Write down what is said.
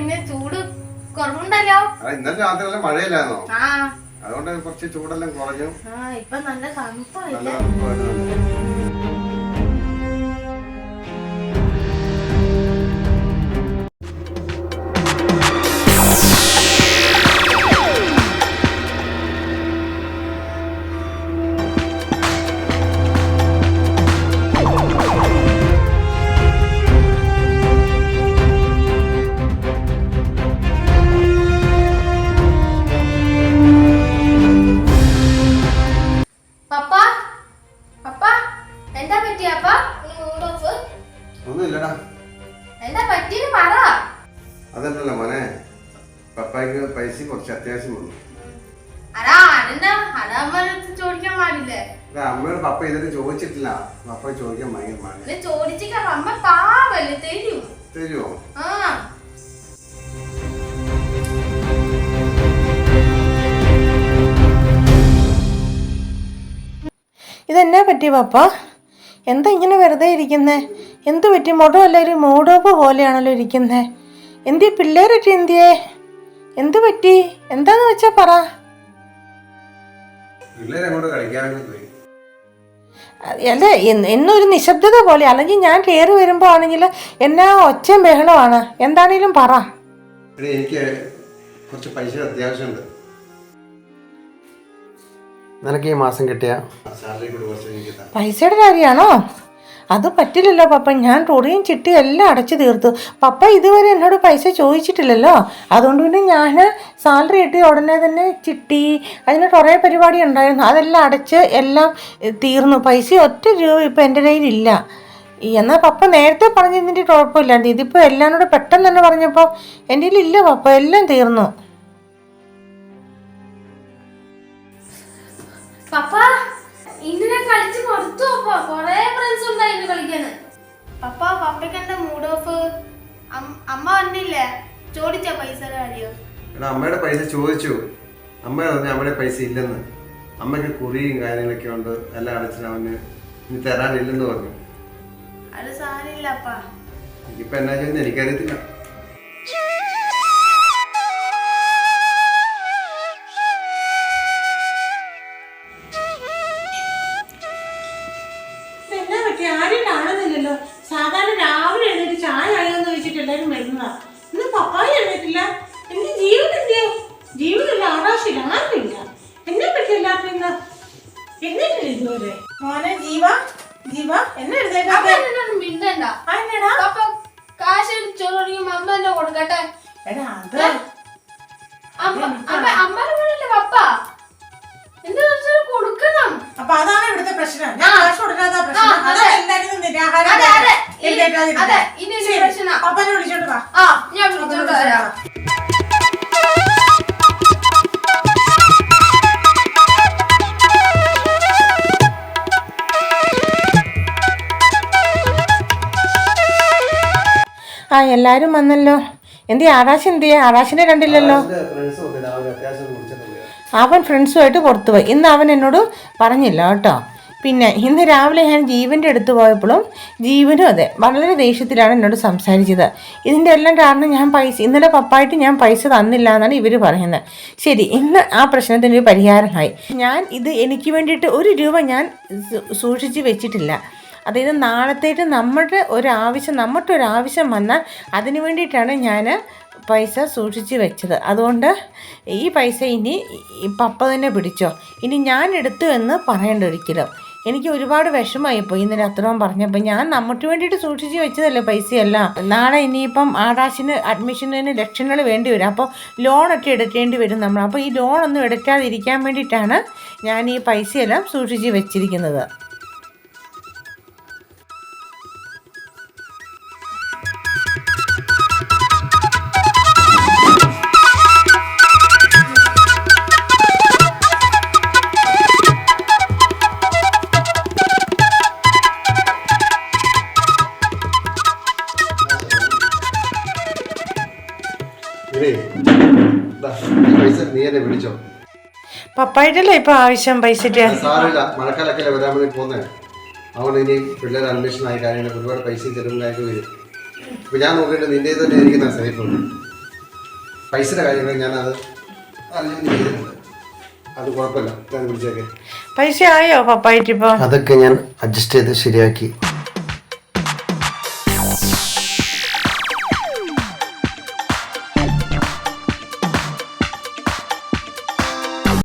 ചൂട് കുറവുണ്ടല്ലോ. ഇന്നലെ രാത്രി മഴയില്ലായിരുന്നോ? ആ. അതുകൊണ്ട് കുറച്ച് ചൂടെല്ലാം കുറഞ്ഞു. ഇപ്പൊ നല്ല നല്ല ഒന്നുമില്ലടാ. എന്താ പറ്റിയത് പറ. അതല്ലല്ലോ മോനെ. പപ്പായ്ക്ക് പൈസ കുറച്ച് അത്യാവശ്യം വന്നു അമ്മയോട് പപ്പ ഇതൊക്കെ ചോദിച്ചിട്ടില്ല. പപ്പ ചോദിക്കാൻ ഭയങ്കര തരുമോ ആ. ഇതെന്നാ പറ്റി പപ്പ? എന്താ ഇങ്ങനെ വെറുതെ ഇരിക്കുന്നേ? എന്ത് പറ്റി? മുടമല്ല ഒരു മൂടോപ്പ് പോലെയാണല്ലോ ഇരിക്കുന്നത് എന്തിയെ പിള്ളേരൊക്കെ എന്തിയേ? എന്ത് പറ്റി? എന്താന്ന് വെച്ചാ പറ. കളിക്കാൻ പോയി. അല്ല എന്ന് എന്നൊരു നിശബ്ദത പോലെ അല്ലെങ്കിൽ ഞാൻ കയറി വരുമ്പോ ആണെങ്കിൽ എന്നാ ഒച്ച ബഹളമാണ്. എന്താണേലും പറ. എനിക്ക് കുറച്ച് പൈസ അത്യാവശ്യമുണ്ട്. നിനക്ക് ഈ മാസം കിട്ടിയ സാലറി കൂടി കുറച്ച് എനിക്ക് താ. പൈസയുടെ കാര്യമാണോ അത് പറ്റില്ലല്ലോ പപ്പ. ഞാൻ റോഡിയും ചിട്ടി എല്ലാം അടച്ചു തീർത്തു. പപ്പ ഇതുവരെ എന്നോട് പൈസ ചോദിച്ചിട്ടില്ലല്ലോ. അതുകൊണ്ട് പിന്നെ ഞാൻ സാലറി കിട്ടി ഉടനെ തന്നെ ചിട്ടി അതിന് കുറേ പരിപാടി ഉണ്ടായിരുന്നു. അതെല്ലാം അടച്ച് എല്ലാം തീർന്നു. പൈസ ഒറ്റ രൂപ ഇപ്പം എന്റെ കയ്യിലില്ല എന്നാൽ പപ്പ നേരത്തെ പറഞ്ഞതിന്റെ കുഴപ്പമില്ല. ഇതിപ്പോൾ എല്ലാം കൂടെ പെട്ടെന്ന് തന്നെ പറഞ്ഞപ്പോൾ എന്റെ കയ്യിലില്ല പപ്പ. എല്ലാം തീർന്നു. പപ്പ ഇന്നലെ കളിച്ച് കൊടുത്തു പപ്പ കൊറേ ഫ്രണ്ട്സ് ഉണ്ടായിരുന്നു കളിക്കാന്. പപ്പ പപ്പയ്ക്ക് എന്താ മൂഡ് ഓഫ് അമ്മ വന്നില്ല? ചോദിച്ച പൈസ കാര്യം. എടാ അമ്മയുടെ പൈസ ചോദിച്ചു. അമ്മ പറഞ്ഞു അമ്മയുടെ പൈസ ഇല്ലെന്ന്. അമ്മയ്ക്ക് കുറിയും കാര്യങ്ങളൊക്കെ ഉണ്ട്. എല്ലാം അടച്ചിട്ട് അവന് ഇനി തരാനില്ലെന്ന് പറഞ്ഞു. അത് സാരില്ല അപ്പ. എനിക്കിപ്പോൾ എന്നാ ചെയ്യുന്നത് എനിക്കറിയത്തില്ല. പറ്റി ആരും കാണുന്നില്ലല്ലോ. സാധാരണ രാവിലെ എഴുന്നേറ്റ് ചായ ആയോന്ന് ചോദിച്ചിട്ട് എല്ലാവരും വരുന്നതാ. ഇന്ന് പപ്പായ എഴുന്നേറ്റില്ല. എന്റെ ജീവിതം എന്തിയോ ജീവിതമില്ല ആകാശമില്ല ആരുമില്ല. എന്നെ പറ്റി എല്ലാവർക്കും ഇന്ന് എന്നിട്ടില്ല ഇതുവരെ? മോനെ ജീവ ജീവ എന്നെ അമ്മ എന്നെ കൊടുക്കട്ടെ? അമ്മ അമ്മ വീടല്ലേ പപ്പ? എന്താ കൊടുക്കണം. അപ്പൊ അതാണ് ഇവിടുത്തെ പ്രശ്നം. ഞാൻ കാശ് കൊടുക്കാത്ത ആ, പ്രശ്നം അതെ. അതാണ് നിരാഹാരം. ഇനി- പ്രശ്നാ. വിളിച്ചോണ്ട് വാ. ആ ഞാൻ വിളിച്ചോണ്ട് വരാം. ആ എല്ലാരും വന്നല്ലോ. എന്തി ആകാശ് എന്തിയാ? ആകാശിനെ കണ്ടില്ലല്ലോ. അവൻ ഫ്രണ്ട്സുമായിട്ട് പുറത്തു പോയി. ഇന്ന് അവൻ എന്നോട് പറഞ്ഞില്ല കേട്ടോ. പിന്നെ ഇന്ന് രാവിലെ ഞാൻ ജീവന്റെ അടുത്ത് പോയപ്പോഴും ജീവനും അതെ വളരെ ദേഷ്യത്തിലാണ് എന്നോട് സംസാരിച്ചത്. ഇതിന്റെ എല്ലാം കാരണം ഞാൻ പൈസ ഇന്നലെ പപ്പായിട്ട് ഞാൻ പൈസ തന്നില്ല എന്നാണ് ഇവർ പറയുന്നത്. ശരി ഇന്ന് ആ പ്രശ്നത്തിന് ഒരു പരിഹാരമായി. ഞാൻ ഇത് എനിക്ക് വേണ്ടിയിട്ട് ഒരു രൂപ ഞാൻ സൂക്ഷിച്ച് വെച്ചിട്ടില്ല. അതായത് നാളത്തേക്ക് നമ്മുടെ ഒരാവശ്യം നമ്മുടെ ആവശ്യം വന്നാൽ അതിന് വേണ്ടിയിട്ടാണ് ഞാൻ പൈസ സൂക്ഷിച്ച് വെച്ചത്. അതുകൊണ്ട് ഈ പൈസ ഇനി പപ്പ തന്നെ പിടിച്ചോ. ഇനി ഞാൻ എടുത്തു എന്ന് പറയേണ്ട ഒരിക്കലും. എനിക്ക് ഒരുപാട് വിഷമമായിപ്പോയി ഇന്നലെ അത്രയും പറഞ്ഞപ്പോൾ. ഞാൻ നമുക്ക് വേണ്ടിയിട്ട് സൂക്ഷിച്ച് വെച്ചതല്ലേ പൈസയല്ല. നാളെ ഇനിയിപ്പം ആകാശിന് അഡ്മിഷന് ലക്ഷങ്ങൾ വേണ്ടി വരും. അപ്പോൾ ലോണൊക്കെ എടുക്കേണ്ടി വരും നമ്മൾ. അപ്പോൾ ഈ ലോണൊന്നും എടുക്കാതിരിക്കാൻ വേണ്ടിയിട്ടാണ് ഞാൻ ഈ പൈസയെല്ലാം സൂക്ഷിച്ച് വെച്ചിരിക്കുന്നത്. പൈസ പിടിച്ചോ. പപ്പായിട്ടല്ലേ ഇപ്പൊ ആവശ്യം പൈസ സാറില്ല മഴക്കാലൊക്കെ വരാൻ വേണ്ടി പോകുന്നത് അതുകൊണ്ട് ഇനി പിള്ളേർ അഡ്മിഷൻ ആയി കാര്യങ്ങളൊക്കെ ഒരുപാട് പൈസയും ചെലവും കാര്യമൊക്കെ വരും. ഞാൻ നോക്കിയിട്ട് നിന്റെ തന്നെ ഇരിക്കുന്ന സേഫ് പൈസയുടെ കാര്യങ്ങൾ ഞാൻ ചെയ്തിട്ടുണ്ട്. അത് കുഴപ്പമില്ല. ഞാൻ വിളിച്ചേക്കെ. പൈസ ആയോ പപ്പായിട്ടിപ്പോ അതൊക്കെ ഞാൻ അഡ്ജസ്റ്റ് ചെയ്ത് ശരിയാക്കി.